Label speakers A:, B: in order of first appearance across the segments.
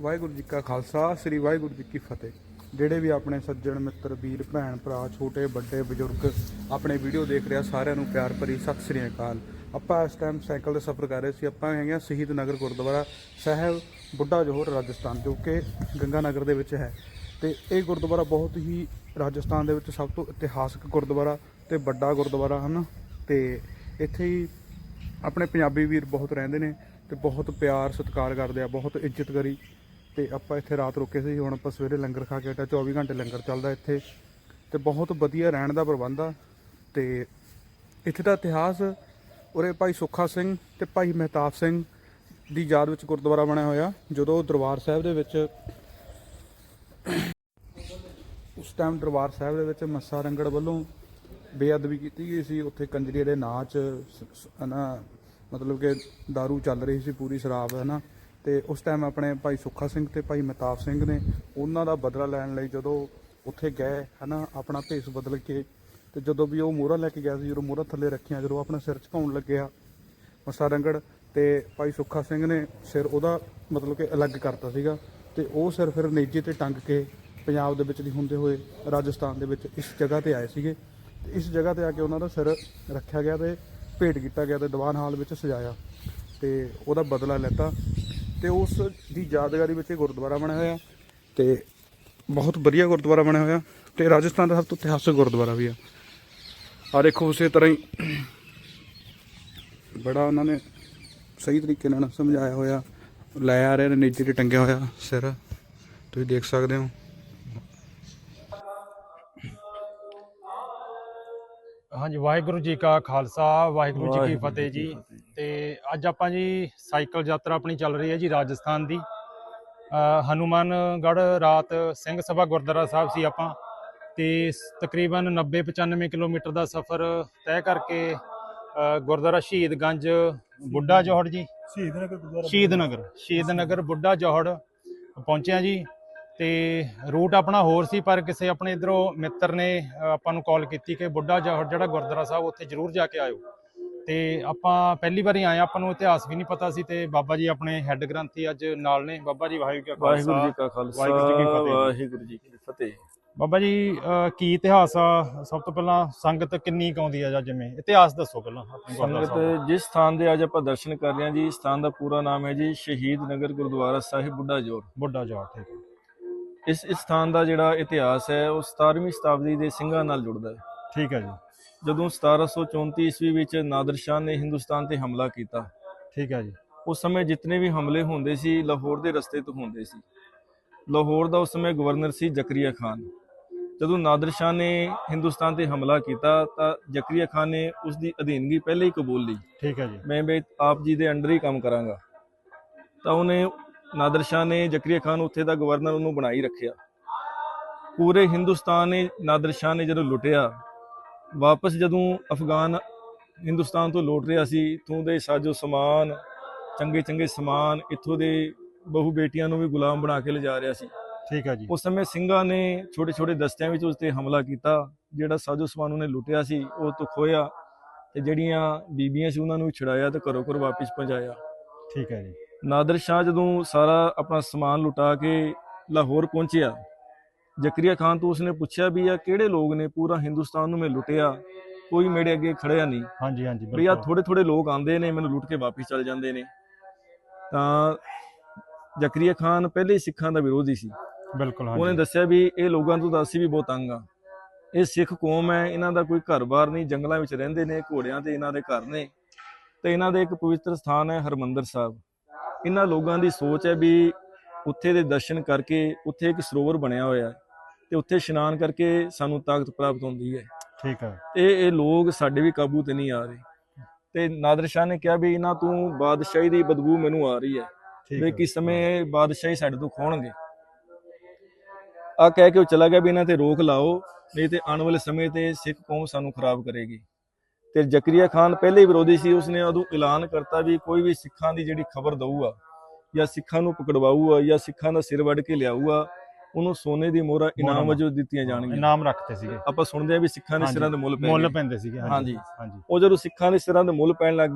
A: ਵਾਹਿਗੁਰੂ ਜੀ ਕਾ ਖਾਲਸਾ, ਸ੍ਰੀ ਵਾਹਿਗੁਰੂ ਜੀ ਕੀ ਫਤਿਹ। ਜਿਹੜੇ ਵੀ ਆਪਣੇ ਸੱਜਣ ਮਿੱਤਰ, ਵੀਰ, ਭੈਣ, ਭਰਾ, ਛੋਟੇ, ਵੱਡੇ, ਬਜ਼ੁਰਗ ਆਪਣੇ ਵੀਡੀਓ ਦੇਖ ਰਿਹਾ ਸਾਰਿਆਂ ਨੂੰ ਪਿਆਰ ਭਰੀ ਸਤਿ ਸ੍ਰੀ ਅਕਾਲ। ਆਪਾਂ ਇਸ ਟਾਈਮ ਸਾਈਕਲ ਤੇ ਸਫ਼ਰ ਕਰ ਰਹੇ ਸੀ। ਆਪਾਂ ਹੈਗੇ ਹਾਂ ਸ਼ਹੀਦ ਨਗਰ ਗੁਰਦੁਆਰਾ ਸਾਹਿਬ, ਬੁੱਢਾ ਜੋਹਰ, ਰਾਜਸਥਾਨ, ਜੋ ਕਿ ਗੰਗਾ ਨਗਰ ਦੇ ਵਿੱਚ ਹੈ। ਤੇ ਇਹ ਗੁਰਦੁਆਰਾ ਬਹੁਤ ਹੀ ਰਾਜਸਥਾਨ ਦੇ ਵਿੱਚ ਸਭ ਤੋਂ ਇਤਿਹਾਸਕ ਗੁਰਦੁਆਰਾ ਤੇ ਵੱਡਾ ਗੁਰਦੁਆਰਾ, ਹਨ? ਤੇ ਇੱਥੇ ਹੀ ਆਪਣੇ ਪੰਜਾਬੀ ਵੀਰ ਬਹੁਤ ਰਹਿੰਦੇ ਨੇ ਤੇ ਬਹੁਤ ਪਿਆਰ, ਸਤਿਕਾਰ ਕਰਦੇ ਆ, ਬਹੁਤ ਇੱਜ਼ਤ ਕਰੀ। ਤੇ ਆਪਾਂ ਇੱਥੇ ਰਾਤ ਰੁਕੇ ਸੀ, ਹੁਣ ਆਪਾਂ ਸਵੇਰੇ ਲੰਗਰ ਖਾ ਕੇ ਹਟੇ 24 ਘੰਟੇ ਲੰਗਰ ਚੱਲਦਾ ਇੱਥੇ। ਤੇ ਬਹੁਤ ਵਧੀਆ ਰਹਿਣ ਦਾ ਪ੍ਰਬੰਧ ਆ। ਤੇ ਇੱਥੇ ਦਾ ਇਤਿਹਾਸ, ਉਰੇ ਭਾਈ ਸੁੱਖਾ ਸਿੰਘ ਤੇ ਭਾਈ ਮਹਿਤਾਬ ਸਿੰਘ ਦੀ ਯਾਦ ਵਿੱਚ ਗੁਰਦੁਆਰਾ ਬਣਿਆ ਹੋਇਆ। ਜਦੋਂ ਦਰਬਾਰ ਸਾਹਿਬ ਦੇ ਵਿੱਚ, ਉਸ ਟਾਈਮ ਦਰਬਾਰ ਸਾਹਿਬ ਦੇ ਵਿੱਚ ਮੱਸਾ ਰੰਗੜ ਵੱਲੋਂ ਬੇਅਦਬੀ ਕੀਤੀ ਗਈ ਸੀ। ਉੱਥੇ ਕੰਜਰੀ ਦੇ ਨਾਚ, ਸ- ਸ- ਹਨਾ, ਮਤਲਬ ਕਿ दारू ਚੱਲ ਰਹੀ ਸੀ ਪੂਰੀ ਸ਼ਰਾਬ ਹੈ ਨਾ ਤੇ ਉਸ ਟਾਈਮ ਆਪਣੇ ਭਾਈ ਸੁੱਖਾ ਸਿੰਘ ਤੇ ਭਾਈ ਮਹਿਤਾਬ ਸਿੰਘ ਨੇ ਉਹਨਾਂ ਦਾ ਬਦਲਾ ਲੈਣ ਲਈ ਜਦੋਂ ਉੱਥੇ ਗਏ, ਹਨਾ, ਆਪਣਾ ਭੇਸ ਬਦਲ ਕੇ, ਤੇ ਜਦੋਂ ਵੀ ਉਹ ਮੋਹਰਾ ਲੈ ਕੇ ਗਿਆ ਸੀ, ਜਦੋਂ ਮੋਹਰਾ ਥੱਲੇ ਰੱਖੀਆਂ, ਜਦੋਂ ਆਪਣਾ ਸਿਰ ਝੁਕਾਉਣ ਲੱਗਿਆ ਮੱਸਾ ਰੰਗੜ, ਤੇ ਭਾਈ ਸੁੱਖਾ ਸਿੰਘ ਨੇ ਸਿਰ ਉਹਦਾ ਮਤਲਬ ਕਿ ਅਲੱਗ ਕਰਤਾ ਸੀਗਾ ਤੇ ਉਹ ਸਿਰ ਫਿਰ ਨੇਜੇ ਤੇ ਟੰਗ ਕੇ ਪੰਜਾਬ ਦੇ ਵਿੱਚ ਦੀ ਹੁੰਦੇ ਹੋਏ ਰਾਜਸਥਾਨ ਦੇ ਵਿੱਚ ਇਸ ਜਗ੍ਹਾ ਤੇ ਆਏ ਸੀਗੇ। ਤੇ ਇਸ ਜਗ੍ਹਾ ਤੇ ਆ ਕੇ ਉਹਨਾਂ ਦਾ ਸਿਰ ਰੱਖਿਆ ਗਿਆ ਤੇ ਭੇਟ ਕੀਤਾ ਗਿਆ ਤੇ ਦੀਵਾਨ ਹਾਲ ਵਿੱਚ ਸਜਾਇਆ ਤੇ ਉਹਦਾ ਬਦਲਾ ਲੈਤਾ। ਤੇ ਉਸ ਦੀ ਯਾਦਗਾਰੀ ਵਿੱਚ ਇਹ ਗੁਰਦੁਆਰਾ ਬਣਿਆ ਹੋਇਆ ਤੇ ਬਹੁਤ ਵਧੀਆ ਗੁਰਦੁਆਰਾ ਬਣਿਆ ਹੋਇਆ ਤੇ ਰਾਜਸਥਾਨ ਦਾ ਸਭ ਤੋਂ ਇਤਿਹਾਸਕ ਗੁਰਦੁਆਰਾ ਵੀ ਆ। ਆ ਦੇਖੋ ਉਸੇ ਤਰ੍ਹਾਂ ਹੀ ਬੜਾ ਉਹਨਾਂ ਨੇ ਸਹੀ ਤਰੀਕੇ ਨਾਲ ਸਮਝਾਇਆ ਹੋਇਆ, ਲੈ ਆ ਰਹੇ ਨੇ, ਨੀਚੇ ਤੇ ਟੰਗਿਆ ਹੋਇਆ ਸਿਰ। ਤੁਸੀਂ ਦੇਖ ਸਕਦੇ ਹੋ।
B: ਹਾਂਜੀ ਵਾਹਿਗੁਰੂ ਜੀ ਕਾ ਖਾਲਸਾ ਵਾਹਿਗੁਰੂ ਜੀ ਕੀ ਫਤਿਹ ਜੀ। ਤੇ ਅੱਜ ਆਪਾਂ ਜੀ ਸਾਈਕਲ ਯਾਤਰਾ ਆਪਣੀ ਚੱਲ ਰਹੀ ਹੈ ਜੀ ਰਾਜਸਥਾਨ ਦੀ। ਅ, ਹਨੂਮਾਨਗੜ੍ਹ ਰਾਤ ਸਿੰਘ ਸਭਾ ਗੁਰਦੁਆਰਾ ਸਾਹਿਬ ਸੀ ਆਪਾਂ। ਤੇ ਤਕਰੀਬਨ 90 95 ਕਿਲੋਮੀਟਰ ਦਾ ਸਫ਼ਰ ਤੈਅ ਕਰਕੇ ਗੁਰਦੁਆਰਾ ਸ਼ਹੀਦਗੰਜ ਬੁੱਢਾ ਜੋਹੜ ਜੀ।
C: ਸ਼ਹੀਦ ਨਗਰ ਗੁਰਦੁਆਰਾ
B: ਸ਼ਹੀਦ ਨਗਰ ਸ਼ਹੀਦ ਨਗਰ ਬੁੱਢਾ ਜੋਹੜ ਪਹੁੰਚਿਆ ਜੀ। ਤੇ ਰੂਟ ਆਪਣਾ ਹੋਰ ਸੀ ਪਰ ਕਿਸੇ ਆਪਣੇ ਇਧਰੋਂ ਮਿੱਤਰ ਨੇ ਆਪਾਂ ਨੂੰ ਕਾਲ ਕੀਤੀ ਕਿ ਬੁੱਢਾ ਜੋਹੜ ਜਿਹੜਾ ਗੁਰਦੁਆਰਾ ਸਾਹਿਬ ਉੱਥੇ ਜ਼ਰੂਰ ਜਾ ਕੇ ਆਇਓ। ਤੇ ਆਪਾਂ ਪਹਿਲੀ ਵਾਰੀ ਆਏ ਆਪਾਂ ਨੂੰ ਇਤਿਹਾਸ ਵੀ ਨਹੀਂ ਪਤਾ ਸੀ ਤੇ ਬਾਬਾ ਜੀ ਆਪਣੇ ਹੈੱਡ ਗ੍ਰੰਥੀ ਅੱਜ ਨਾਲ ਨੇ। ਬਾਬਾ ਜੀ ਵਾਹਿਗੁਰੂ ਜੀ ਕਾ ਖਾਲਸਾ। ਵਾਹਿਗੁਰੂ ਜੀ ਕੀ ਫਤਿਹ ਜੀ।
D: ਵਾਹਿਗੁਰੂ ਜੀ ਕੀ ਫਤਿਹ।
B: ਬਾਬਾ ਜੀ ਕੀ ਇਤਿਹਾਸ ਆ? ਸਭ ਤੋਂ ਪਹਿਲਾਂ ਸੰਗਤ ਕਿੰਨੀ ਕੁ ਆਉਂਦੀ ਆ ਜਾਂ ਜਿਵੇਂ? ਇਤਿਹਾਸ ਦੱਸੋ ਪਹਿਲਾਂ।
D: ਸੰਗਤ ਜਿਸ ਸਥਾਨ ਦੇ ਅੱਜ ਆਪਾਂ ਦਰਸ਼ਨ ਕਰ ਰਹੇ ਹਾਂ ਜੀ ਇਸ ਸਥਾਨ ਦਾ ਪੂਰਾ ਨਾਮ ਹੈ ਜੀ ਸ਼ਹੀਦ ਨਗਰ ਗੁਰਦੁਆਰਾ ਸਾਹਿਬ ਬੁੱਢਾ ਜੋੜ।
B: ਬੁੱਢਾ ਜੋਹੜ ਠੀਕ ਹੈ।
D: ਇਸ ਇਸ ਸਥਾਨ ਦਾ ਜਿਹੜਾ ਇਤਿਹਾਸ ਹੈ ਉਹ 17ਵੀਂ ਸ਼ਤਾਬਦੀ ਦੇ ਸਿੰਘਾਂ ਨਾਲ ਜੁੜਦਾ ਹੈ।
B: ਠੀਕ ਹੈ ਜੀ।
D: ਜਦੋਂ 1734 ਈਸਵੀ ਵਿੱਚ ਨਾਦਰ ਸ਼ਾਹ ਨੇ ਹਿੰਦੁਸਤਾਨ ਤੇ ਹਮਲਾ ਕੀਤਾ
B: ਠੀਕ ਹੈ ਜੀ।
D: ਉਸ ਸਮੇਂ ਜਿੰਨੇ ਵੀ ਹਮਲੇ ਹੁੰਦੇ ਸੀ ਲਾਹੌਰ ਦੇ ਰਸਤੇ ਤੋਂ ਹੁੰਦੇ ਸੀ। ਲਾਹੌਰ ਦਾ ਉਸ ਸਮੇਂ ਗਵਰਨਰ ਸੀ ਜ਼ਕਰੀਆ ਖਾਨ। ਜਦੋਂ ਨਾਦਰ ਸ਼ਾਹ ਨੇ ਹਿੰਦੁਸਤਾਨ ਤੇ ਹਮਲਾ ਕੀਤਾ ਤਾਂ ਜ਼ਕਰੀਆ ਖਾਨ ਨੇ ਉਸ ਦੀ ਅਧੀਨਗੀ ਪਹਿਲੇ ਹੀ ਕਬੂਲ ਲਈ।
B: ਠੀਕ ਹੈ ਜੀ।
D: ਮੈਂ ਵੀ ਆਪ ਜੀ ਦੇ ਅੰਡਰ ਹੀ ਕੰਮ ਕਰਾਂਗਾ। ਤਾਂ ਉਹਨੇ ਨਾਦਰ ਸ਼ਾਹ ਨੇ ਜ਼ਕਰੀਆ ਖਾਨ ਉੱਥੇ ਦਾ ਗਵਰਨਰ ਉਹਨੂੰ ਬਣਾਈ ਰੱਖਿਆ। ਪੂਰੇ ਹਿੰਦੁਸਤਾਨ ਨੇ ਨਾਦਰ ਸ਼ਾਹ ਨੇ ਜਦੋਂ ਲੁੱਟਿਆ ਵਾਪਸ ਜਦੋਂ ਅਫਗਾਨ ਹਿੰਦੁਸਤਾਨ ਤੋਂ ਲੁੱਟ ਰਿਹਾ ਸੀ ਇਥੋਂ ਦੇ ਸਾਜੋ ਸਮਾਨ ਚੰਗੇ ਚੰਗੇ ਸਮਾਨ ਇੱਥੋਂ ਦੇ ਬਹੂ ਬੇਟੀਆਂ ਨੂੰ ਵੀ ਗੁਲਾਮ ਬਣਾ ਕੇ ਲਿਜਾ ਰਿਹਾ ਸੀ।
B: ਠੀਕ ਹੈ ਜੀ।
D: ਉਸ ਸਮੇਂ ਸਿੰਘਾਂ ਨੇ ਛੋਟੇ ਛੋਟੇ ਦਸਤਿਆਂ ਵਿੱਚ ਉਸ ਤੇ ਹਮਲਾ ਕੀਤਾ ਜਿਹੜਾ ਸਾਜੋ ਸਮਾਨ ਉਹਨੇ ਲੁੱਟਿਆ ਸੀ ਉਹ ਤੋਂ ਖੋਇਆ ਤੇ ਜਿਹੜੀਆਂ ਬੀਬੀਆਂ ਸੀ ਉਹਨਾਂ ਨੂੰ ਛੁਡਾਇਆ ਤੇ ਘਰੋਂ ਘਰ ਵਾਪਸ ਪਹੁੰਚਾਇਆ।
B: ਠੀਕ ਹੈ ਜੀ।
D: ਨਾਦਰ ਸ਼ਾਹ ਜਦੋਂ ਸਾਰਾ ਆਪਣਾ ਸਮਾਨ ਲੁਟਾ ਕੇ ਲਾਹੌਰ ਪਹੁੰਚਿਆ ਜ਼ਕਰੀਆ ਖਾਨ ਤੋਂ ਉਸਨੇ ਪੁੱਛਿਆ ਵੀ ਆ ਕਿਹੜੇ ਲੋਕ ਨੇ? ਪੂਰਾ ਹਿੰਦੁਸਤਾਨ ਨੂੰ ਮੈਂ ਲੁੱਟਿਆ ਕੋਈ ਮੇਰੇ ਅੱਗੇ ਖੜਿਆ ਨਹੀਂ।
B: ਹਾਂਜੀ ਹਾਂਜੀ
D: ਵੀ ਆ ਥੋੜੇ ਥੋੜੇ ਲੋਕ ਆਉਂਦੇ ਨੇ ਮੈਨੂੰ ਲੁੱਟ ਕੇ ਵਾਪਸ ਚਲ ਜਾਂਦੇ ਨੇ। ਤਾਂ ਜ਼ਕਰੀਆ ਖਾਨ ਪਹਿਲੇ ਹੀ ਸਿੱਖਾਂ ਦਾ ਵਿਰੋਧੀ ਸੀ।
B: ਬਿਲਕੁਲ
D: ਉਹਨੇ
B: ਹਾਂਜੀ
D: ਦੱਸਿਆ ਵੀ ਇਹ ਲੋਕਾਂ ਤੋਂ ਤਾਂ ਅਸੀਂ ਵੀ ਬਹੁਤ ਤੰਗ ਆ। ਇਹ ਸਿੱਖ ਕੌਮ ਹੈ ਇਹਨਾਂ ਦਾ ਕੋਈ ਘਰ-ਬਾਰ ਨਹੀਂ ਜੰਗਲਾਂ ਵਿੱਚ ਰਹਿੰਦੇ ਨੇ ਘੋੜਿਆਂ ਤੇ ਇਹਨਾਂ ਦੇ ਘਰ ਨੇ। ਤੇ ਇਹਨਾਂ ਦੇ ਇੱਕ ਪਵਿੱਤਰ ਸਥਾਨ ਹੈ ਹਰਮੰਦਰ ਸਾਹਿਬ। ਇਹਨਾਂ ਲੋਕਾਂ ਦੀ ਸੋਚ ਹੈ ਵੀ ਉੱਥੇ ਦੇ ਦਰਸ਼ਨ ਕਰਕੇ ਉੱਥੇ ਇੱਕ ਸਰੋਵਰ ਬਣਿਆ ਹੋਇਆ ਹੈ ਤੇ ਉੱਥੇ ਇਸ਼ਨਾਨ ਕਰਕੇ ਸਾਨੂੰ ਤਾਕਤ ਪ੍ਰਾਪਤ ਹੁੰਦੀ ਹੈ।
B: ਠੀਕ ਹੈ।
D: ਤੇ ਇਹ ਲੋਕ ਸਾਡੇ ਵੀ ਕਾਬੂ ਤੇ ਨਹੀਂ ਆ ਰਹੇ। ਤੇ ਨਾਦਰ ਸ਼ਾਹ ਨੇ ਕਿਹਾ ਵੀ ਇਹਨਾਂ ਤੋਂ ਬਾਦਸ਼ਾਹੀ ਦੀ ਬਦਬੂ ਮੈਨੂੰ ਆ ਰਹੀ ਹੈ ਵੀ ਕਿਸ ਸਮੇਂ ਬਾਦਸ਼ਾਹੀ ਸਾਡੇ ਤੋਂ ਖੋਣਗੇ। ਆ ਕਹਿ ਕੇ ਉਹ ਚਲਾ ਗਿਆ ਵੀ ਇਹਨਾਂ ਤੇ ਰੋਕ ਲਾਓ ਨਹੀਂ ਤੇ ਆਉਣ ਵਾਲੇ ਸਮੇਂ ਤੇ ਸਿੱਖ ਕੌਮ ਸਾਨੂੰ ਖਰਾਬ ਕਰੇਗੀ। ਤੇ ਜ਼ਕਰੀਆ ਖਾਨ ਪਹਿਲੇ ਹੀ ਵਿਰੋਧੀ ਸੀ ਉਸਨੇ ਉਦੋਂ ਐਲਾਨ ਕਰਤਾ ਵੀ ਕੋਈ ਵੀ ਸਿੱਖਾਂ ਦੀ ਜਿਹੜੀ ਖਬਰ ਦਊਗਾ ਜਾਂ ਸਿੱਖਾਂ ਨੂੰ ਪਕੜਵਾਊਗਾ ਜਾਂ ਸਿੱਖਾਂ ਦਾ ਸਿਰ ਵੱਢ ਕੇ ਲਿਆਊਗਾ ਉਹਨੂੰ ਸੋਨੇ ਦੀ ਮੋਹਰਾਂ ਇਨਾਮ ਵਜੋਂ ਦਿੱਤੀਆਂ ਜਾਣਗੀਆਂ।
B: ਇਨਾਮ ਰੱਖਤੇ ਸੀਗੇ।
D: ਆਪਾਂ ਸੁਣਦੇ ਆ ਵੀ ਸਿੱਖਾਂ ਦੇ ਸਿਰਾਂ ਦੇ ਮੁੱਲ ਪੈ
B: ਮੁੱਲ ਪੈਂਦੇ ਸੀਗੇ
D: ਹਾਂਜੀ।
B: ਹਾਂਜੀ।
D: ਉਹ ਜਦੋਂ ਸਿੱਖਾਂ ਦੇ ਸਿਰਾਂ ਦੇ ਮੁੱਲ ਪੈਣ ਲੱਗ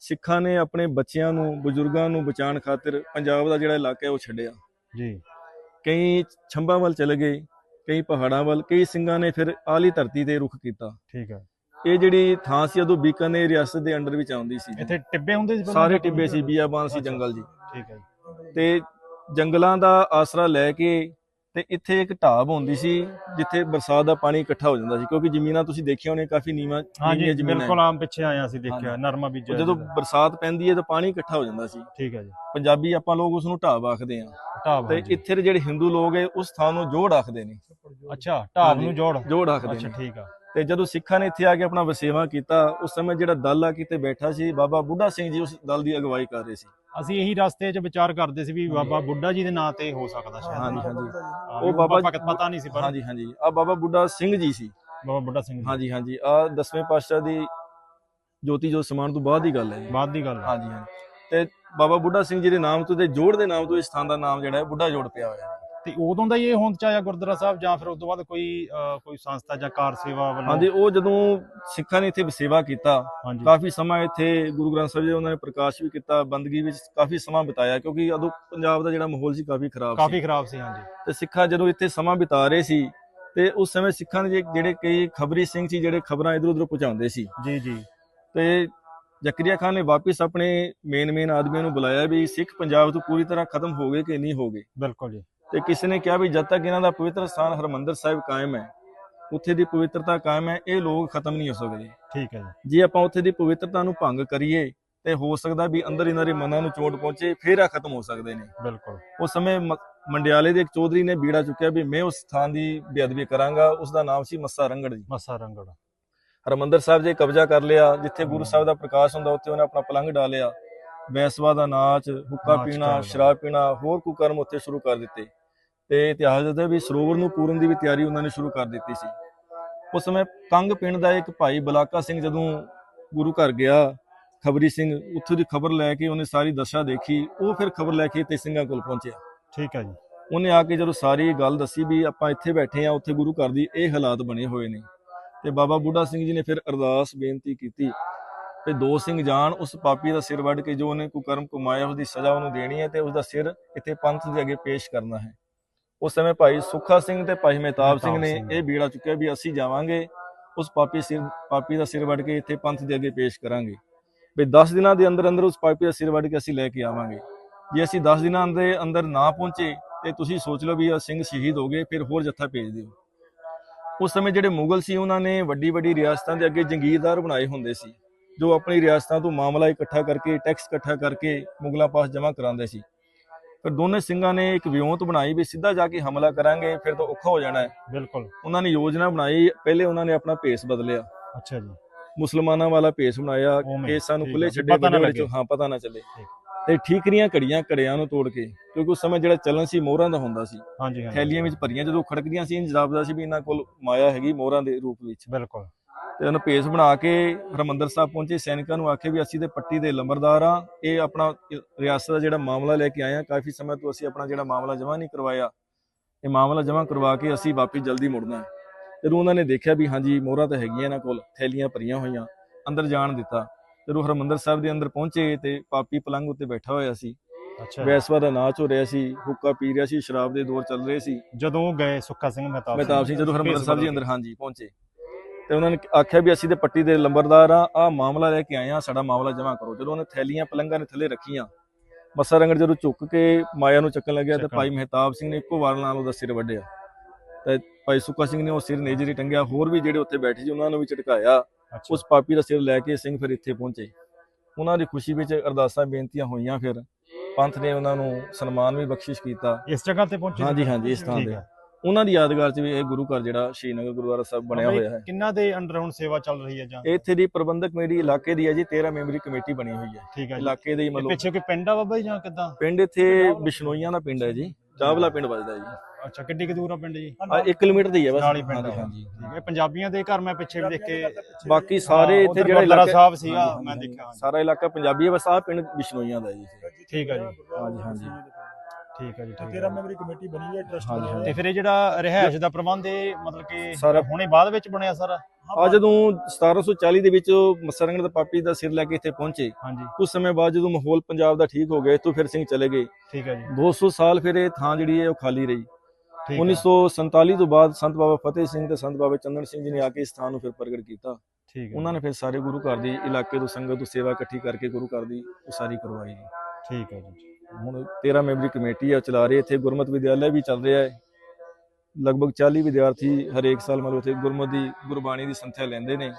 D: ਸਿੱਖਾਂ ਨੇ ਆਪਣੇ ਬੱਚਿਆਂ ਨੂੰ ਬਜ਼ੁਰਗਾਂ ਨੂੰ ਬਚਾਉਣ ਖਾਤਰ ਪੰਜਾਬ ਦਾ ਜਿਹੜਾ ਇਲਾਕਾ ਹੈ ਉਹ ਛੱਡਿਆ।
B: ਜੀ।
D: ਕਈ ਛੰਬਾਂ ਵੱਲ ਚਲੇ ਗਏ ਕਈ ਪਹਾੜਾਂ ਵੱਲ ਕਈ ਸਿੰਘਾਂ ਨੇ ਫਿਰ ਆਲੀ ਧਰਤੀ ਤੇ ਰੁਖ ਕੀਤਾ।
B: ਠੀਕ ਹੈ।
D: ਇਹ ਜਿਹੜੀ ਥਾਂ ਸੀ ਉਦੋਂ ਬੀਕਾਨੇਰ ਰਿਆਸਤ ਦੇ ਅੰਡਰ ਵਿੱਚ ਆਉਂਦੀ ਸੀ
B: ਇੱਥੇ ਟਿੱਬੇ ਹੁੰਦੇ ਸੀ ਪਹਿਲਾਂ?
D: ਸਾਰੇ ਟਿੱਬੇ ਸੀ ਬੀਆਬਾਨ ਸੀ ਜੰਗਲ ਜੀ।
B: ਠੀਕ ਹੈ ਜੀ।
D: ਤੇ ਜੰਗਲਾਂ ਦਾ ਆਸਰਾ ਲੈ ਕੇ ਤੇ ਇੱਥੇ ਇੱਕ ਢਾਬ ਹੁੰਦੀ ਸੀ ਜਿੱਥੇ ਬਰਸਾਤ ਦਾ ਪਾਣੀ ਇਕੱਠਾ ਹੋ ਜਾਂਦਾ ਸੀ ਕਿਉਂਕਿ ਜ਼ਮੀਨਾਂ ਤੁਸੀਂ ਦੇਖੀਆਂ ਹੋਣੇ ਕਾਫੀ ਨੀਵਾਂ ਨੀਵੀਆਂ ਜ਼ਮੀਨਾਂ
B: ਬਿਲਕੁਲ ਆਮ ਪਿੱਛੇ ਆਇਆ ਸੀ ਦੇਖਿਆ
D: ਹਾਂਜੀ।
B: ਨਰਮਾ ਬੀਜਿਆ
D: ਜਦੋਂ। ਬਰਸਾਤ ਪੈਂਦੀ ਹੈ ਤਾਂ ਪਾਣੀ ਇਕੱਠਾ ਹੋ ਜਾਂਦਾ ਸੀ।
B: ਠੀਕ ਹੈ ਜੀ।
D: ਪੰਜਾਬੀ ਆਪਾਂ ਲੋਕ ਉਸ ਨੂੰ ਢਾਬ ਆਖਦੇ ਆ
B: ਢਾਬ
D: ਤੇ
B: ਹਾਂਜੀ।
D: ਇੱਥੇ ਦੇ ਜਿਹੜੇ ਹਿੰਦੂ ਲੋਕ ਹੈ ਉਸ ਥਾਂ ਨੂੰ ਜੋੜ ਆਖਦੇ ਨੇ।
B: ਅੱਛਾ ਢਾਬ
D: ਹਾਂਜੀ।
B: ਨੂੰ ਜੋੜ।
D: ਜੋੜ ਆਖਦੇ
B: ਅੱਛਾ
D: ਨੇ।
B: ਠੀਕ ਆ।
D: ਤੇ ਜਦੋਂ ਸਿੱਖਾਂ ਨੇ ਇੱਥੇ ਆ ਕੇ ਆਪਣਾ ਵਸੇਵਾ ਕੀਤਾ ਉਸ ਸਮੇਂ ਜਿਹੜਾ ਦਲ ਆ ਕਿਤੇ ਬੈਠਾ ਸੀ ਬਾਬਾ ਬੁੱਢਾ ਸਿੰਘ ਜੀ ਉਸ ਦਲ ਦੀ ਅਗਵਾਈ ਕਰ ਰਹੇ ਸੀ।
B: ਅਸੀਂ ਇਹੀ ਰਸਤੇ 'ਚ ਵਿਚਾਰ ਕਰਦੇ ਸੀ ਵੀ ਬਾਬਾ ਬੁੱਢਾ ਜੀ ਦੇ ਨਾਂ ਤੇ ਹੋ ਸਕਦਾ ਸ਼ਾਇਦ।
D: ਹਾਂਜੀ ਹਾਂਜੀ। ਉਹ ਬਾਬਾ
B: ਪਤਾ- ਪਤਾ ਨਹੀਂ ਸੀ ਪਰ
D: ਹਾਂਜੀ ਹਾਂਜੀ। ਆ ਬਾਬਾ ਬੁੱਢਾ ਸਿੰਘ ਜੀ ਸੀ।
B: ਬਾਬਾ ਬੁੱਢਾ ਸਿੰਘ ਜੀ।
D: ਹਾਂਜੀ ਹਾਂਜੀ। ਆ ਦਸਵੇਂ ਪਾਤਸ਼ਾਹ ਦੀ ਜੋਤੀ ਜੋ ਸਮਾਨ ਤੋਂ ਬਾਅਦ ਦੀ ਗੱਲ ਹੈ
B: ਬਾਅਦ ਦੀ ਗੱਲ
D: ਹਾਂਜੀ ਹਾਂਜੀ। ਤੇ ਬਾਬਾ ਬੁੱਢਾ ਸਿੰਘ ਜੀ ਦੇ ਨਾਮ ਤੋਂ ਤੇ ਜੋੜ ਦੇ ਨਾਮ ਤੋਂ ਇਸ ਥਾਂ ਦਾ ਨਾਮ ਜਿਹੜਾ ਹੈ ਬੁੱਢਾ ਜੋੜ ਪਿਆ ਹੋਇਆ ਹੈ।
B: ਤੇ ਉਦੋਂ ਦਾ ਹੀ ਇਹ ਹੋਂਦ ਚ ਆਇਆ ਗੁਰਦੁਆਰਾ ਸਾਹਿਬ ਜਾਂ ਫਿਰ ਉਸ ਤੋਂ ਬਾਅਦ ਕੋਈ ਕੋਈ ਸੰਸਥਾ ਜਾਂ ਕਾਰ ਸੇਵਾ ਵੱਲੋਂ?
D: ਹਾਂਜੀ ਉਹ ਜਦੋਂ ਸਿੱਖਾਂ ਨੇ ਇੱਥੇ ਸੇਵਾ ਕੀਤਾ ਕਾਫੀ ਸਮਾਂ ਇੱਥੇ ਗੁਰੂ ਗ੍ਰੰਥ ਸਾਹਿਬ ਜੀ ਉਹਨਾਂ ਨੇ ਪ੍ਰਕਾਸ਼ ਵੀ ਕੀਤਾ ਬੰਦਗੀ ਵਿੱਚ ਕਾਫੀ ਸਮਾਂ ਬਿਤਾਇਆ ਕਿਉਂਕਿ ਉਦੋਂ ਪੰਜਾਬ ਦਾ ਜਿਹੜਾ ਮਾਹੌਲ ਸੀ ਕਾਫੀ ਖਰਾਬ ਸੀ।
B: ਕਾਫੀ ਖਰਾਬ ਸੀ ਹਾਂਜੀ।
D: ਤੇ ਸਿੱਖਾਂ ਜਦੋਂ ਇੱਥੇ ਸਮਾਂ ਬਿਤਾ ਰਹੇ ਸੀ ਤੇ ਉਸ ਸਮੇਂ ਸਿੱਖਾਂ ਦੇ ਜਿਹੜੇ ਕਈ ਖਬਰੀ ਸਿੰਘ ਸੀ ਜਿਹੜੇ ਖਬਰਾਂ ਇਧਰ ਉਧਰ ਪਹੁੰਚਾਉਂਦੇ ਸੀ।
B: ਜੀ ਜੀ।
D: ਤੇ ਜ਼ਕਰੀਆ ਖਾਨ ਨੇ ਵਾਪਸ ਆਪਣੇ ਮੇਨ ਮੇਨ ਆਦਮੀਆਂ ਨੂੰ ਬੁਲਾਇਆ ਵੀ ਸਿੱਖ ਪੰਜਾਬ ਤੋਂ ਪੂਰੀ ਤਰ੍ਹਾਂ ਖਤਮ ਹੋ ਗਏ ਕਿ ਨਹੀਂ ਹੋ ਗਏ।
B: ਬਿਲਕੁਲ ਜੀ।
D: ਤੇ ਕਿਸੇ ਨੇ ਕਿਹਾ ਵੀ ਜਦ ਤੱਕ ਇਹਨਾਂ ਦਾ ਪਵਿੱਤਰ ਸਥਾਨ ਹਰਮੰਦਰ ਸਾਹਿਬ ਕਾਇਮ ਹੈ ਉੱਥੇ ਦੀ ਪਵਿੱਤਰਤਾ ਕਾਇਮ ਹੈ ਇਹ ਲੋਕ ਖਤਮ ਨਹੀਂ ਹੋ ਸਕਦੇ।
B: ਠੀਕ ਹੈ ਜੀ।
D: ਜੇ ਆਪਾਂ ਉੱਥੇ ਦੀ ਪਵਿੱਤਰਤਾ ਨੂੰ ਭੰਗ ਕਰੀਏ ਤੇ ਹੋ ਸਕਦਾ ਵੀ ਅੰਦਰ ਇਹਨਾਂ ਦੇ ਮਨਾਂ ਨੂੰ ਚੋਟ ਪਹੁੰਚੇ ਫੇਰ ਆ ਖਤਮ ਹੋ ਸਕਦੇ ਨੇ।
B: ਬਿਲਕੁਲ।
D: ਉਸ ਸਮੇਂ ਮੰਡਿਆਲੇ ਦੇ ਇੱਕ ਚੌਧਰੀ ਨੇ ਬੀੜਾ ਚੁੱਕਿਆ ਵੀ ਮੈਂ ਉਸ ਸਥਾਨ ਦੀ ਬੇਅਦਬੀ ਕਰਾਂਗਾ ਉਸ ਦਾ ਨਾਮ ਸੀ ਮੱਸਾ ਰੰਗੜ ਜੀ।
B: ਮੱਸਾ ਰੰਗੜ।
D: ਹਰਮੰਦਰ ਸਾਹਿਬ ਜੇ ਕਬਜ਼ਾ ਕਰ ਲਿਆ ਜਿੱਥੇ ਗੁਰੂ ਸਾਹਿਬ ਦਾ ਪ੍ਰਕਾਸ਼ ਹੁੰਦਾ ਉੱਥੇ ਉਹਨੇ ਆਪਣਾ ਪਲੰਗ ਡਾਲਿਆ ਬੈਸਵਾ ਦਾ ਨਾਚ ਹੁੱਕਾ ਪੀਣਾ। ਸ਼ਰਾਬ ਪੀਣਾ ਹੋਰ ਕੁਕਰਮ ਉੱਥੇ ਸ਼ੁਰੂ ਕਰ ਦਿੱਤੇ। ਤੇ ਇਤਿਹਾਸ ਦੱਸਦਾ ਵੀ ਸਰੋਵਰ ਨੂੰ ਪੂਰਨ ਦੀ ਵੀ ਤਿਆਰੀ ਉਹਨਾਂ ਨੇ ਸ਼ੁਰੂ ਕਰ ਦਿੱਤੀ ਸੀ। ਉਸ ਸਮੇਂ ਕੰਗ ਪਿੰਡ ਦਾ ਇੱਕ ਭਾਈ ਬਲਾਕਾ ਸਿੰਘ ਜਦੋਂ ਗੁਰੂ ਘਰ ਗਿਆ ਖਬਰੀ ਸਿੰਘ ਉੱਥੋਂ ਦੀ ਖਬਰ ਲੈ ਕੇ ਉਹਨੇ ਸਾਰੀ ਦਸ਼ਾ ਦੇਖੀ ਉਹ ਫਿਰ ਖਬਰ ਲੈ ਕੇ ਤੇ ਸਿੰਘਾਂ ਕੋਲ ਪਹੁੰਚਿਆ।
B: ਠੀਕ ਹੈ ਜੀ।
D: ਉਹਨੇ ਆ ਕੇ ਜਦੋਂ ਸਾਰੀ ਗੱਲ ਦੱਸੀ ਵੀ ਆਪਾਂ ਇੱਥੇ ਬੈਠੇ ਆ ਉੱਥੇ ਗੁਰੂ ਘਰ ਦੀ ਇਹ ਹਾਲਾਤ ਬਣੇ ਹੋਏ ਨੇ। ਤੇ ਬਾਬਾ ਬੁੱਢਾ ਸਿੰਘ ਜੀ ਨੇ ਫਿਰ ਅਰਦਾਸ ਬੇਨਤੀ ਕੀਤੀ ਤੇ ਦੋ ਸਿੰਘ ਜਾਣ ਉਸ ਪਾਪੀ ਦਾ ਸਿਰ ਵੱਢ ਕੇ ਜੋ ਉਹਨੇ ਕੁਕਰਮ ਕਮਾਇਆ ਉਸ ਦੀ ਸਜ਼ਾ ਉਹਨੂੰ ਦੇਣੀ ਹੈ ਤੇ ਉਸ ਦਾ ਸਿਰ ਇੱਥੇ ਪੰਥ ਦੇ ਅੱਗੇ ਪੇਸ਼ ਕਰਨਾ ਹੈ। ਉਸ ਸਮੇਂ ਭਾਈ ਸੁੱਖਾ ਸਿੰਘ ਤੇ ਭਾਈ ਮਹਿਤਾਬ ਸਿੰਘ ਨੇ। ਇਹ ਬੀੜਾ ਚੁੱਕਿਆ ਵੀ ਅਸੀਂ ਜਾਵਾਂਗੇ ਉਸ ਪਾਪੀ ਸਿਰ ਪਾਪੀ ਦਾ ਸਿਰ ਵੱਢ ਕੇ ਇੱਥੇ ਪੰਥ ਦੇ ਅੱਗੇ ਪੇਸ਼ ਕਰਾਂਗੇ। ਵੀ 10 ਦਿਨਾਂ ਦੇ ਅੰਦਰ ਅੰਦਰ ਉਸ ਪਾਪੀ ਦਾ ਸਿਰ ਵੱਢ ਕੇ ਅਸੀਂ ਲੈ ਕੇ ਆਵਾਂਗੇ। ਜੇ ਅਸੀਂ 10 ਦਿਨਾਂ ਦੇ ਅੰਦਰ ਨਾ ਪਹੁੰਚੇ ਤੇ ਤੁਸੀਂ ਸੋਚ ਲਓ ਵੀ ਇਹ ਸਿੰਘ ਸ਼ਹੀਦ ਹੋ ਗਏ ਫਿਰ ਹੋਰ ਜੱਥਾ ਭੇਜ ਦਿਓ। ਉਸ ਸਮੇਂ ਜਿਹੜੇ ਮੁਗਲ ਸੀ ਉਹਨਾਂ ਨੇ ਵੱਡੀ ਵੱਡੀ ਰਿਆਸਤਾਂ ਦੇ ਅੱਗੇ ਜੰਗੀਰਦਾਰ ਬਣਾਏ ਹੁੰਦੇ ਸੀ ਜੋ ਆਪਣੀ ਰਿਆਸਤਾਂ ਤੋਂ ਮਾਮਲਾ ਇਕੱਠਾ ਕਰਕੇ ਟੈਕਸ ਇਕੱਠਾ ਕਰਕੇ ਮੁਗਲਾਂ ਪਾਸ ਜਮ੍ਹਾਂ ਕਰਾਉਂਦੇ ਸੀ। ਫਿਰ ਦੋਨੇ ਸਿੰਘਾਂ ਨੇ ਇੱਕ ਵਿਉਂਤ ਬਣਾਈ ਵੀ ਸਿੱਧਾ ਜਾ ਕੇ ਹਮਲਾ ਕਰਾਂਗੇ ਫਿਰ ਤਾਂ ਔਖਾ ਹੋ ਜਾਣਾ ਹੈ।
B: ਬਿਲਕੁਲ।
D: ਉਹਨਾਂ ਨੇ ਯੋਜਨਾ ਬਣਾਈ ਪਹਿਲੇ ਉਹਨਾਂ ਨੇ ਆਪਣਾ ਭੇਸ ਬਦਲਿਆ।
B: ਅੱਛਾ ਜੀ।
D: ਮੁਸਲਮਾਨਾਂ ਵਾਲਾ ਭੇਸ ਬਣਾਇਆ ਕਿ ਸਾਨੂੰ ਖੁੱਲੇ ਛੱਡੇ
B: ਪਤਾ ਨਾ
D: ਵੱਡੇ
B: ਲੱਗੇ।
D: ਵਿੱਚੋਂ ਹਾਂ ਪਤਾ ਨਾ ਚੱਲੇ। ਤੇ ਠੀਕਰੀਆਂ ਘੜੀਆਂ ਘੜਿਆਂ ਨੂੰ ਤੋੜ ਕੇ ਕਿਉਂਕਿ ਉਸ ਸਮੇਂ ਜਿਹੜਾ ਚੱਲਣ ਸੀ ਮੋਹਰਾਂ ਦਾ ਹੁੰਦਾ ਸੀ।
B: ਹਾਂਜੀ ਹਾਂਜੀ।
D: ਥੈਲੀਆਂ ਵਿੱਚ ਭਰੀਆਂ ਜਦੋਂ ਖੜਕਦੀਆਂ ਸੀ ਇੰਜ ਜਾਪਦਾ ਸੀ ਵੀ ਇਹਨਾਂ ਕੋਲ ਮਾਇਆ ਹੈਗੀ ਮੋਹਰਾਂ ਦੇ ਰੂਪ ਵਿੱਚ।
B: ਬਿਲਕੁਲ।
D: ਤੇ ਉਹਨੂੰ ਭੇਸ ਬਣਾ ਕੇ ਹਰਮੰਦਰ ਸਾਹਿਬ ਪਹੁੰਚੇ। ਸੈਨਿਕਾਂ ਨੂੰ ਆਖੇ ਵੀ ਅਸੀਂ ਤੇ ਪੱਟੀ ਦੇ ਲੰਬਰਦਾਰ ਆ ਇਹ ਆਪਣਾ ਰਿਆਸਤ ਦਾ ਜਿਹੜਾ ਮਾਮਲਾ ਲੈ ਕੇ ਆਏ ਆ ਕਾਫੀ ਸਮੇਂ ਤੋਂ ਅਸੀਂ ਆਪਣਾ ਜਿਹੜਾ ਮਾਮਲਾ ਜਮ੍ਹਾਂ ਨਹੀਂ ਕਰਵਾਇਆ। ਇਹ ਮਾਮਲਾ ਜਮ੍ਹਾਂ ਕਰਵਾ ਕੇ ਅਸੀਂ ਵਾਪਸ ਜਲਦੀ ਮੁੜਨਾ ਹੈ। ਜਦੋਂ ਉਹਨਾਂ ਨੇ ਦੇਖਿਆ ਵੀ ਹਾਂਜੀ ਮੋਹਰਾਂ ਤਾਂ ਹੈਗੀਆਂ ਇਹਨਾਂ ਕੋਲ ਥੈਲੀਆਂ ਭਰੀਆਂ ਹੋਈਆਂ ਅੰਦਰ ਜਾਣ ਦਿੱਤਾ। ਜਦੋਂ ਹਰਮੰਦਰ ਸਾਹਿਬ ਦੇ ਅੰਦਰ ਪਹੁੰਚੇ ਤੇ ਪਾਪੀ ਪਲੰਗ ਉੱਤੇ ਬੈਠਾ ਹੋਇਆ ਸੀ।
B: ਅੱਛਾ।
D: ਵੈਸਵਾ ਦਾ ਨਾਚ ਹੋ ਰਿਹਾ ਸੀ ਹੁੱਕਾ ਪੀ ਰਿਹਾ ਸੀ ਸ਼ਰਾਬ ਦੇ ਦੌਰ ਚੱਲ ਰਹੇ ਸੀ।
B: ਜਦੋਂ ਗਏ ਸੁੱਖਾ ਸਿੰਘ ਮਹਿਤਾਬ
D: ਮਹਿਤਾਬ ਸਿੰਘ ਜਦੋਂ ਹਰਮੰਦਰ ਸਾਹਿਬ ਜੀ
B: ਬਦਲ
D: ਅੰਦਰ ਹਾਂਜੀ ਪਹੁੰਚੇ। ਤੇ ਉਹਨਾਂ ਨੇ ਆਖਿਆ ਵੀ ਅਸੀਂ ਤੇ ਪੱਟੀ ਦੇ ਲੰਬਰਦਾਰ ਆ ਆ ਮਾਮਲਾ ਲੈ ਕੇ ਆਏ ਆ ਸਾਡਾ ਮਾਮਲਾ ਜਮ੍ਹਾਂ ਕਰੋ। ਜਦੋਂ ਉਹਨੇ ਥੈਲੀਆਂ ਪਲੰਗਾਂ ਨੇ ਥੱਲੇ ਰੱਖੀਆਂ ਮੱਸਾ ਰੰਗੜ ਜਦੋਂ ਝੁੱਕ ਕੇ ਮਾਇਆ ਨੂੰ ਚੱਕਣ ਲੱਗਿਆ ਤੇ। ਭਾਈ ਮਹਿਤਾਬ ਸਿੰਘ ਨੇ ਇੱਕੋ ਵਾਰ ਨਾਲ ਉਹਦਾ ਸਿਰ ਵੱਢਿਆ। ਤੇ ਭਾਈ ਸੁੱਖਾ ਸਿੰਘ ਨੇ ਉਹ ਸਿਰ ਨੇਜਰੀ ਟੰਗਿਆ ਹੋਰ ਵੀ ਜਿਹੜੇ ਉੱਥੇ ਬੈਠੇ ਸੀ ਉਹਨਾਂ ਨੂੰ ਵੀ ਝਟਕਾਇਆ। ਉਸ ਪਾਪੀ ਦਾ ਸਿਰ ਲੈ ਕੇ ਸਿੰਘ ਫਿਰ ਇੱਥੇ ਪਹੁੰਚੇ। ਉਹਨਾਂ ਦੀ ਖੁਸ਼ੀ ਵਿੱਚ ਅਰਦਾਸਾਂ ਬੇਨਤੀਆਂ ਹੋਈਆਂ ਫਿਰ। ਪੰਥ ਨੇ ਉਹਨਾਂ ਨੂੰ ਸਨਮਾਨ ਵੀ ਬਖਸ਼ਿਸ਼ ਕੀਤਾ।
B: ਇਸ ਜਗ੍ਹਾ ਤੇ ਪਹੁੰਚੇ?
D: ਹਾਂਜੀ ਹਾਂਜੀ ਇਸ ਥਾਂ ਤੇ। ਉਹਨਾਂ ਦੀ ਯਾਦਗਾਰ 'ਚ ਵੀ ਇਹ ਗੁਰੂ ਘਰ ਜਿਹੜਾ ਸ਼੍ਰੀਨਗਰ ਗੁਰਦੁਆਰਾ ਸਾਹਿਬ ਬਣਿਆ ਹੋਇਆ ਹੈ।
B: ਕਿੰਨਾ ਦੇ ਅੰਡਰ ਹੁਣ ਸੇਵਾ ਚੱਲ ਰਹੀ ਹੈ ਜਾਂ?
D: ਇੱਥੇ ਦੀ ਪ੍ਰਬੰਧਕ ਕਮੇਟੀ ਇਲਾਕੇ ਦੀ ਹੈ ਜੀ 13 ਮੈਂਬਰੀ ਕਮੇਟੀ ਬਣੀ ਹੋਈ ਹੈ।
B: ਠੀਕ ਹੈ ਜੀ।
D: ਇਲਾਕੇ ਦੇ ਹੀ ਮਤਲਬ
B: ਪਿੱਛੇ ਕੋਈ ਪਿੰਡ ਆ ਬਾਬਾ ਜੀ ਜਾਂ ਕਿੱਦਾਂ?
D: ਪਿੰਡ ਇੱਥੇ ਬਿਸ਼ਨੋਈਆਂ ਦਾ ਪਿੰਡ ਹੈ ਜੀ ਚਾਵਲਾ ਪਿੰਡ ਵੱਜਦਾ ਜੀ।
B: ਅੱਛਾ ਕਿੱਡੀ ਕੁ ਦੂਰ ਆ ਪਿੰਡ ਜੀ?
D: ਆ 1 ਕਿਲੋਮੀਟਰ ਦੀ ਹੈ ਬਸ।
B: ਨਾਲ ਹੀ ਪਿੰਡ ਆ।
D: ਹਾਂਜੀ
B: ਠੀਕ ਹੈ ਪੰਜਾਬੀਆਂ ਦੇ ਘਰ ਮੈਂ ਪਿੱਛੇ ਵੀ ਦੇਖ ਕੇ
D: ਬਾਕੀ ਸਾਰੇ
B: ਹਾਂ,
D: ਇੱਥੇ ਜਿਹੜਾ
B: ਗੁਰਦੁਆਰਾ
D: ਇਲਾਕਾ
B: ਸਾਹਿਬ ਸੀਗਾ
D: ਹਾਂਜੀ,
B: ਮੈਂ। ਦੇਖਿਆ
D: ਸਾਰਾ ਇਲਾਕਾ ਪੰਜਾਬੀ ਹੈ ਬਸ ਆਹ ਪਿੰਡ ਬਿਸ਼ਨੋਈਆਂ ਦਾ ਜੀ।
B: ਠੀਕ ਹੈ ਜੀ।
D: ਹਾਂਜੀ ਹਾਂਜੀ।
B: ਠੀਕ ਹੈ ਜੀ ਠੀਕ
C: 13
B: ਹੈ
C: ਮੈਂਬਰੀ ਕਮੇਟੀ ਬਣੀ ਹੋਈ ਹੈ ਟਰਸਟ
D: ਹਾਂਜੀ,
C: ਬਣਿਆ ਹੋਇਆ
B: ਤੇ
C: ਹੈ
B: ਫਿਰ ਇਹ ਜਿਹੜਾ ਰਿਹਾਇਸ਼ ਦਾ ਪ੍ਰਬੰਧ ਇਹ ਮਤਲਬ ਕਿ
D: ਸਾਰਾ-
B: ਹੁਣੇ ਬਾਅਦ ਵਿੱਚ ਬਣਿਆ ਸਾਰਾ?
D: ਆ ਜਦੋਂ 1740 ਦੇ ਵਿੱਚ ਮਸਰੰਗੜ ਦਾ ਪਾਪੀ ਦਾ ਸਿਰ ਲੈ ਕੇ ਇੱਥੇ ਪਹੁੰਚੇ
B: ਹਾਂਜੀ।
D: ਕੁਝ ਸਮੇਂ ਬਾਅਦ ਜਦੋਂ ਮਾਹੌਲ ਪੰਜਾਬ ਦਾ ਠੀਕ ਹੋ ਗਿਆ ਇੱਥੋਂ ਫਿਰ ਸਿੰਘ ਚਲੇ ਗਏ।
B: ਠੀਕ ਹੈ ਜੀ।
D: 200 ਸਾਲ ਫਿਰ ਇਹ ਥਾਂ ਜਿਹੜੀ ਹੈ ਉਹ ਖਾਲੀ ਰਹੀ।
B: ਠੀਕ ਹੈ।
D: 1947 ਤੋਂ ਬਾਅਦ ਸੰਤ ਬਾਬਾ ਫਤਿਹ ਸਿੰਘ ਤੇ ਸੰਤ ਬਾਬਾ ਚੰਦਨ ਸਿੰਘ ਜੀ ਨੇ ਆ ਕੇ ਇਸ ਥਾਂ ਨੂੰ ਫਿਰ ਪ੍ਰਗਟ ਕੀਤਾ।
B: ਠੀਕ ਹੈ।
D: ਉਹਨਾਂ ਨੇ ਫਿਰ ਸਾਰੇ ਗੁਰੂ ਘਰ ਦੀ ਇਲਾਕੇ ਤੋਂ ਸੰਗਤ ਤੋਂ ਸੇਵਾ ਇਕੱਠੀ ਕਰਕੇ ਗੁਰੂ ਘਰ ਦੀ ਉਸਾਰੀ ਕਰਵਾਈ। ਜੀ
B: ਠੀਕ ਹੈ ਜੀ।
D: ਹੁਣ 13 ਮੈਂਬਰੀ ਕਮੇਟੀ ਆ ਚਲਾ ਰਹੀ ਇੱਥੇ ਗੁਰਮਤ ਵਿਦਿਆਲਿਆ ਵੀ ਚੱਲ ਰਿਹਾ ਹੈ। ਲਗਭਗ 40 ਵਿਦਿਆਰਥੀ ਹਰੇਕ ਸਾਲ ਮਤਲਬ ਉੱਥੇ ਗੁਰਮਤ ਦੀ ਗੁਰਬਾਣੀ ਦੀ ਸੰਥਿਆ ਲੈਂਦੇ ਨੇ।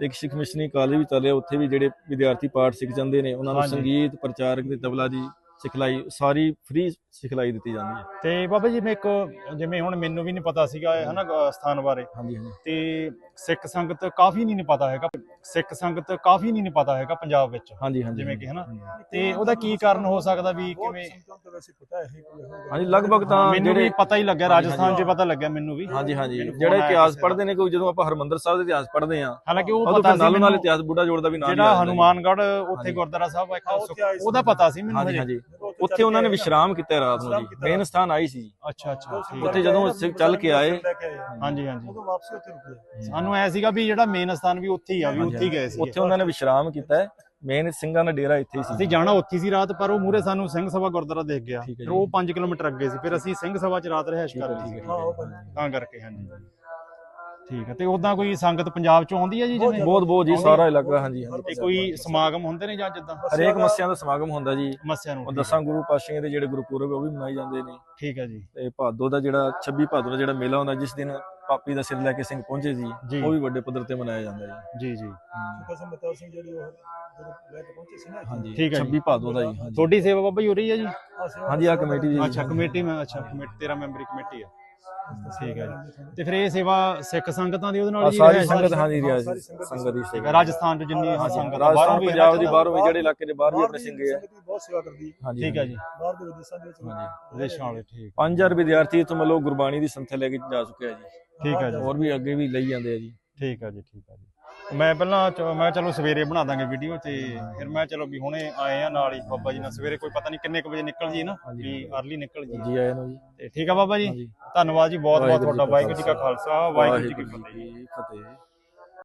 D: ਇੱਕ ਸਿੱਖ ਮਿਸ਼ਨਰੀ ਕਾਲਜ ਵੀ ਚੱਲ ਰਿਹਾ ਉੱਥੇ ਵੀ ਜਿਹੜੇ ਵਿਦਿਆਰਥੀ ਪਾਠ ਸਿੱਖ ਜਾਂਦੇ ਨੇ ਉਹਨਾਂ ਨੂੰ। ਸੰਗੀਤ ਪ੍ਰਚਾਰਕ ਤੇ ਤਬਲਾ ਦੀ ਸਿਖਲਾਈ ਸਾਰੀ ਫ੍ਰੀ ਸਿਖਲਾਈ ਦਿੱਤੀ ਜਾਂਦੀ ਹੈ।
B: ਤੇ ਬਾਬਾ ਜੀ ਮੈਂ ਇੱਕ ਜਿਵੇਂ ਹੁਣ ਮੈਨੂੰ ਵੀ ਨਹੀਂ ਪਤਾ ਸੀਗਾ ਇਹ ਹਨਾ ਸਥਾਨ ਬਾਰੇ।
D: ਹਾਂਜੀ ਹਾਂਜੀ।
B: ਤੇ ਸਿੱਖ ਸੰਗਤ ਕਾਫੀ ਨਹੀਂ ਪਤਾ ਹੈਗਾ। ਸਿੱਖ ਸੰਗਤ ਕਾਫੀ ਨਹੀਂ ਪਤਾ ਹੈਗਾ ਪੰਜਾਬ ਵਿੱਚ।
D: ਹਾਂਜੀ ਹਾਂਜੀ।
B: ਜਿਵੇਂ ਕਿ ਹਨਾ। ਤੇ ਉਹਦਾ ਕੀ ਕਾਰਨ ਹੋ ਸਕਦਾ ਵੀ ਕਿਵੇਂ?
D: ਹਾਂਜੀ ਲਗਭਗ ਤਾਂ
B: ਮੈਨੂੰ ਵੀ ਪਤਾ ਹੀ ਲੱਗਿਆ ਰਾਜਸਥਾਨ 'ਚ। ਪਤਾ ਲੱਗਿਆ ਮੈਨੂੰ ਵੀ।
D: ਹਾਂਜੀ ਹਾਂਜੀ। ਜਿਹੜਾ ਇਤਿਹਾਸ। ਪੜ੍ਹਦੇ ਨੇ ਕੋਈ ਜਦੋਂ ਆਪਾਂ ਹਰਮੰਦਰ ਸਾਹਿਬ ਦਾ ਇਤਿਹਾਸ ਪੜ੍ਹਦੇ ਆ
B: ਹਾਲਾਂਕਿ ਉਹ ਪਤਾ ਸੀ
D: ਨਾਲੋਂ ਨਾਲ
B: ਮੈਨੂੰ
D: ਇਤਿਹਾਸ ਬੁੱਢਾ ਜੋੜ ਦਾ ਵੀ ਨਾਮ
B: ਜਿਹੜਾ। ਹਨੂਮਾਨਗੜ੍ਹ ਉੱਥੇ। ਗੁਰਦੁਆਰਾ ਸਾਹਿਬ ਆ ਇੱਕ ਉਹਦਾ ਪਤਾ ਸੀ ਮੈਨੂੰ
D: ਹਾਂਜੀ।
B: ਹਜੇ।
D: ਉੱਥੇ ਉਹਨਾਂ ਨੇ ਵਿਸ਼ਰਾਮ ਕੀਤਾ ਰਾਤ ਨੂੰ ਜੀ। ਮੇਨ ਸਥਾਨ ਆਈ ਸੀ
B: ਅੱਛਾ ਅੱਛਾ।
D: ਉੱਥੇ। ਜਦੋਂ ਸਿੱਖ ਚੱਲ ਕੇ ਆਏ।
B: ਹਾਂਜੀ ਹਾਂਜੀ।
C: ਉਦੋਂ ਵਾਪਸੀ ਉੱਥੇ ਰੁਕੇ।
B: ਸਾਨੂੰ ਐ ਸੀਗਾ ਵੀ ਜਿਹੜਾ ਮੇਨ ਸਥਾਨ ਵੀ ਉੱਥੇ ਹੀ ਆ ਵੀ ਉੱਥੇ ਹੀ ਗਏ ਸੀ
D: ਉੱਥੇ ਉਹਨਾਂ ਨੇ ਵਿਸ਼ਰਾਮ ਕੀਤਾ ਮੇਨ ਸਿੰਘਾਂ ਦਾ ਡੇਰਾ ਇੱਥੇ ਹੀ
B: ਅਸੀਂ
D: ਸੀ
B: ਜਾਣਾ ਉੱਥੇ ਸੀ ਰਾਤ ਪਰ ਉਹ ਮੂਰੇ ਸਾਨੂੰ ਸਿੰਘ ਸਭਾ ਗੁਰਦੁਆਰਾ ਦੇਖ ਗਿਆ। ਫਿਰ ਉਹ 5 ਕਿਲੋਮੀਟਰ ਅੱਗੇ ਸੀ। ਫਿਰ ਅਸੀਂ ਸਿੰਘ ਸਭਾ 'ਚ ਰਾਤ ਰਹਿਸ਼ ਕਰ ਲਈ ਸੀ। ਤਾਂ ਕਰਕੇ ਹਾਂਜੀ। ਠੀਕ ਹੈ ਤੇ ਉਦਾਂ ਕੋਈ ਸੰਗਤ ਪੰਜਾਬ 'ਚੋਂ ਆਉਂਦੀ ਹੈ ਜੀ ਜਿਵੇਂ?
D: ਬਹੁਤ ਬਹੁਤ ਜੀ ਸਾਰਾ ਇਲਾਕਾ ਹਾਂਜੀ
B: ਤੇ
D: ਹਾਂਜੀ
B: ਕੋਈ ਸਮਾਗਮ ਹੁੰਦੇ ਨੇ ਜਾਂ ਜਿੱਦਾਂ?
D: ਹਰੇਕ ਮੱਸਿਆਂ ਦਾ ਸਮਾਗਮ ਹੁੰਦਾ ਜੀ।
B: ਮੱਸਿਆ ਨੂੰ
D: ਉਹ ਦਸਾਂ ਗੁਰੂ ਪਾਤਸ਼ਾਹਾਂ ਦੇ ਜਿਹੜੇ ਗੁਰਪੁਰਬ ਉਹ ਵੀ ਮਨਾਏ ਜਾਂਦੇ ਨੇ।
B: ਠੀਕ ਹੈ ਜੀ।
D: ਤੇ ਭਾਦੋ ਦਾ ਜਿਹੜਾ 26 ਭਾਦੋ ਦਾ ਜਿਹੜਾ ਮੇਲਾ ਹੁੰਦਾ ਜਿਸ ਦਿਨ ਪਾਪੀ ਦਾ ਸਿਰ ਲੈ ਕੇ ਸਿੰਘ ਪਹੁੰਚੇ
B: ਜੀ।
D: ਜੀ। ਉਹ ਵੀ ਵੱਡੇ ਪੱਧਰ ਤੇ ਮਨਾਇਆ ਜਾਂਦਾ ਜੀ।
B: ਜੀ ਜੀ।
C: ਕਸਮ ਬਤਾਓ ਸਿੰਘ ਜਿਹੜੀ ਉਹ ਜਦੋਂ ਲੈ ਕੇ ਪਹੁੰਚੇ ਸੀ ਨਾ।
D: ਹਾਂਜੀ
B: ਠੀਕ ਹੈ ਜੀ।
D: 26 ਭਾਦੋ ਦਾ ਜੀ ਹਾਂਜੀ।
B: ਤੁਹਾਡੀ ਸੇਵਾ ਬਾਬਾ ਜੀ ਹੋ ਰਹੀ ਹੈ ਜੀ
D: ਹਾਂਜੀ ਆ ਕਮੇਟੀ ਜੀ।
B: ਅੱਛਾ ਕਮੇਟੀ ਮੈਂ ਅੱਛਾ ਕਮੇਟੀ 13 ਮੈਂਬਰੀ ਕਮੇਟੀ ਆ। ਠੀਕ ਹੈ। ਜੀ ਤੇ ਫਿਰ ਇਹ ਸੇਵਾ ਸਿੱਖ ਸੰਗਤਾਂ ਦੀ ਉਹਦੇ ਨਾਲ
D: ਆ
B: ਹੀ
D: ਸਾਰੀ? ਸੰਗਤ
C: ਹਾਂ,
D: ਰਿਆ
C: ਸਾਰੀ ਸੰਗਤ
D: ਦੀ ਸੇਵਾ।
B: ਰਾਜਸਥਾਨ 'ਚ ਜਿੰਨੀ ਹਾਂ ਸੰਗਤ ਆ, ਬਾਹਰੋਂ ਵੀ
D: ਪੰਜਾਬ ਦੀ? ਬਾਹਰੋਂ ਵੀ ਜਿਹੜੇ ਇਲਾਕੇ ਦੇ ਬਾਹਰ ਵੀ ਆਪਣੇ
C: ਦੀ ਸੰਗਤ ਵੀ ਬਹੁਤ ਸੇਵਾ ਕਰਦੀ
B: ਠੀਕ ਹੈ ਜੀ।
C: ਬਾਹਰ ਦੇ ਵਿਦੇਸ਼ਾਂ ਦੇ ਵਿੱਚ।
D: ਹਾਂਜੀ
B: ਵਿਦੇਸ਼ਾਂ ਵਾਲੇ ਠੀਕ।
D: 5000 ਵਿਦਿਆਰਥੀ ਇੱਥੋਂ ਮਤਲਬ ਗੁਰਬਾਣੀ ਦੀ ਸੰਥਿਆ ਲੈ ਕੇ ਜਾ ਚੁੱਕਿਆ ਜੀ।
B: ਠੀਕ ਹੈ ਜੀ।
D: ਹੋਰ ਵੀ ਅੱਗੇ ਵੀ ਲਈ ਜਾਂਦੇ ਆ ਜੀ।
B: ਠੀਕ ਹੈ ਜੀ ਠੀਕ ਹੈ ਜੀ। ਮੈਂ ਪਹਿਲਾਂ ਚ- ਮੈਂ ਚਲੋ ਸਵੇਰੇ ਬਣਾ ਦਾਂਗੇ ਵੀਡੀਓ ਤੇ ਫਿਰ ਮੈਂ ਚਲੋ ਵੀ ਹੁਣੇ ਆਏ ਆ ਨਾਲ ਹੀ ਬਾਬਾ ਜੀ ਨਾਲ। ਸਵੇਰੇ ਕੋਈ ਪਤਾ ਨਹੀਂ ਕਿੰਨੇ ਕੁ ਵਜੇ ਨਿਕਲ ਜੀ ਨਾ। ਵੀ ਅਰਲੀ ਨਿਕਲ ਜੀ।
D: ਜੀ ਆਇਆਂ ਨੂੰ ਜੀ।
B: ਤੇ ਠੀਕ ਆ ਬਾਬਾ ਜੀ? ਧੰਨਵਾਦ ਜੀ ਬਹੁਤ ਬਹੁਤ ਤੁਹਾਡਾ। ਵਾਹਿਗੁਰੂ ਜੀ ਕਾ ਖਾਲਸਾ ਵਾਹਿਗੁਰੂ ਜੀ ਕੀ
D: ਵਾਹਿਗੁਰੂ
B: ਫਤਿਹ।
D: ਜੀ ਕੀ ਫਤਿਹ।